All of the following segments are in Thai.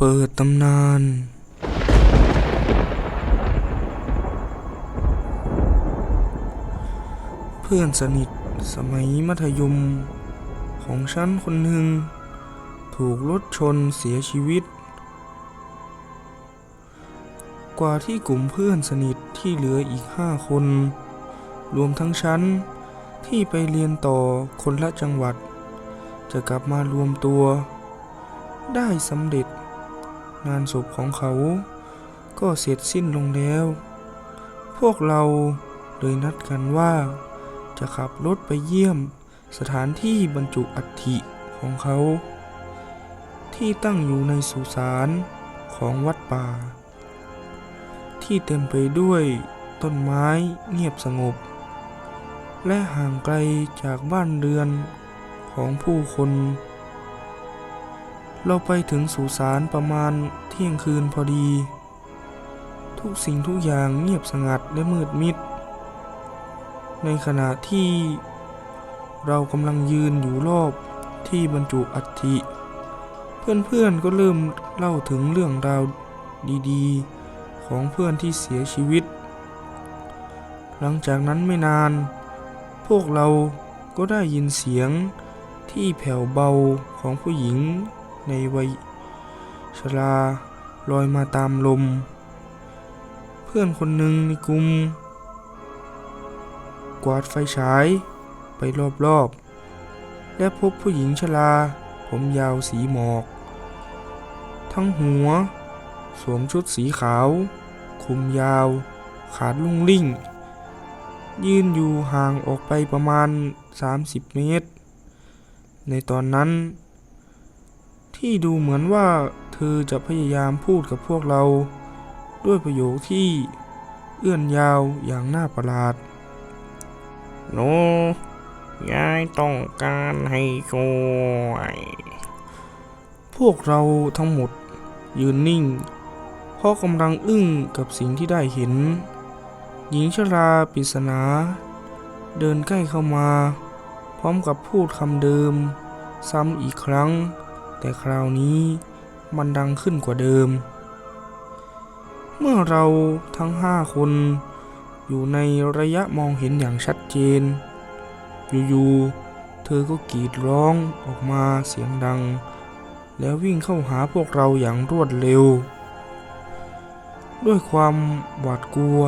เปิดตำนาน เพื่อนสนิทสมัยมัธยมของฉันคนหนึ่ง ถูกรถชนเสียชีวิต กว่าที่กลุ่มเพื่อนสนิทที่เหลืออีกห้าคน รวมทั้งฉันที่ไปเรียนต่อคนละจังหวัด จะกลับมารวมตัว ได้สำเร็จ งานศพของเขา ก็เสร็จสิ้นลงแล้ว พวกเราเลยนัดกันว่า จะขับรถไปเยี่ยมสถานที่บรรจุอัฐิของเขา ที่ตั้งอยู่ในสุสานของวัดป่า ที่เต็มไปด้วยต้นไม้เงียบสงบ และห่างไกลจากบ้านเรือนของผู้คน เราไปถึงสุสานประมาณเที่ยงคืนพอดี ทุกสิ่งทุกอย่างเงียบสงัดและมืดมิด ในขณะที่เรากำลังยืนอยู่รอบที่บรรจุอัฐิ เพื่อนๆก็เริ่มเล่าถึงเรื่องราวดีๆ ของเพื่อนที่เสียชีวิต หลังจากนั้นไม่นาน พวกเราก็ได้ยินเสียงที่แผ่วเบาของผู้หญิง ในวัยชราลอยมาตามลม เพื่อนคนหนึ่งในกลุ่มกวาดไฟฉายไปรอบๆ และพบผู้หญิงชราผมยาวสีหมอก ทั้งหัว สวมชุดสีขาว คุมยาว ขาดลุ่งลิ่ง ยืนอยู่ห่างออกไปประมาณ 30 เมตร ในตอนนั้น ที่ดูเหมือนว่าเธอจะพยายามพูดกับพวกเรา ด้วยประโยคที่เอื้อนยาวอย่างน่าประหลาดหนูยายต้องการให้ช่วย พวกเราทั้งหมดยืนนิ่ง เพราะกำลังอึ้งกับสิ่งที่ได้เห็น หญิงชราปริศนา เดินใกล้เข้ามา พร้อมกับพูดคำเดิม ซ้ำอีกครั้ง แต่คราวนี้มันดังขึ้นกว่าเดิม เมื่อเราทั้งห้าคน อยู่ในระยะมองเห็นอย่างชัดเจน อยู่ๆ เธอก็กรีดร้องออกมาเสียงดัง แล้ววิ่งเข้าหาพวกเราอย่างรวดเร็ว ด้วยความหวาดกลัว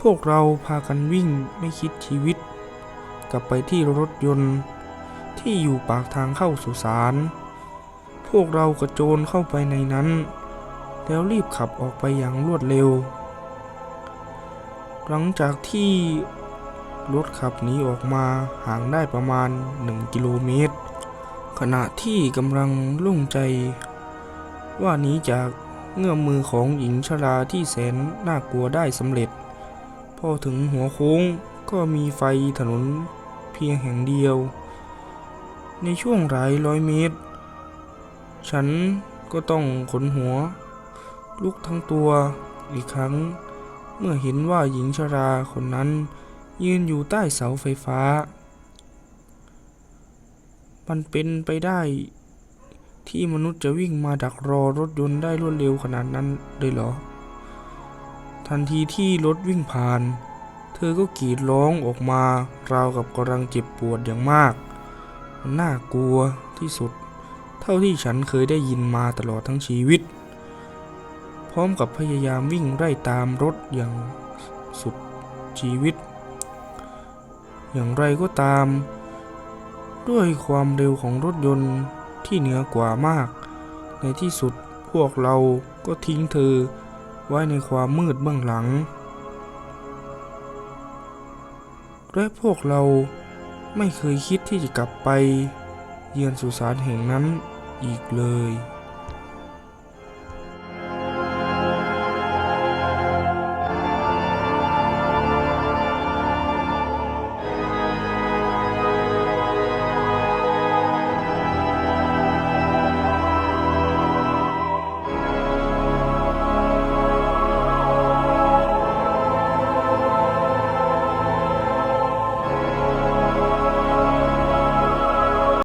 พวกเราพากันวิ่งไม่คิดชีวิต กลับไปที่รถยนต์ ที่อยู่ปากทางเข้าสุสาน พวกเรากระโจนเข้าไปในนั้น แล้วรีบขับออกไปอย่างรวดเร็ว หลังจากที่รถขับหนีออกมาห่างได้ประมาณ 1 กิโลเมตร ขณะที่กำลังลุ่งใจ ว่านีจากเงื้อมมือของหญิงชราที่แสนน่ากลัวได้สำเร็จ พอถึงหัวโค้งก็มีไฟถนนเพียงแห่งเดียว ในช่วงหลายร้อยเมตร ฉันก็ต้องขนหัว ลุกทั้งตัวอีกครั้ง เมื่อเห็นว่าหญิงชราคนนั้นยืนอยู่ใต้เสาไฟฟ้า มันเป็นไปได้ที่มนุษย์จะวิ่งมาดักรอรถยนต์ได้รวดเร็วขนาดนั้นเลยเหรอ ทันทีที่รถวิ่งผ่าน เธอก็กรีดร้องออกมาราวกับกำลังเจ็บปวดอย่างมาก มันน่ากลัวที่สุด เท่าที่ฉันเคยได้ยินมาตลอดทั้งชีวิต พร้อมกับพยายามวิ่งไล่ตามรถอย่างสุดชีวิต อย่างไรก็ตาม ด้วยความเร็วของรถยนต์ที่เหนือกว่ามาก ในที่สุดพวกเราก็ทิ้งเธอไว้ในความมืดเบื้องหลังและพวกเรา ไม่เคยคิดที่จะกลับไป เยือนสุสานแห่งนั้นอีกเลย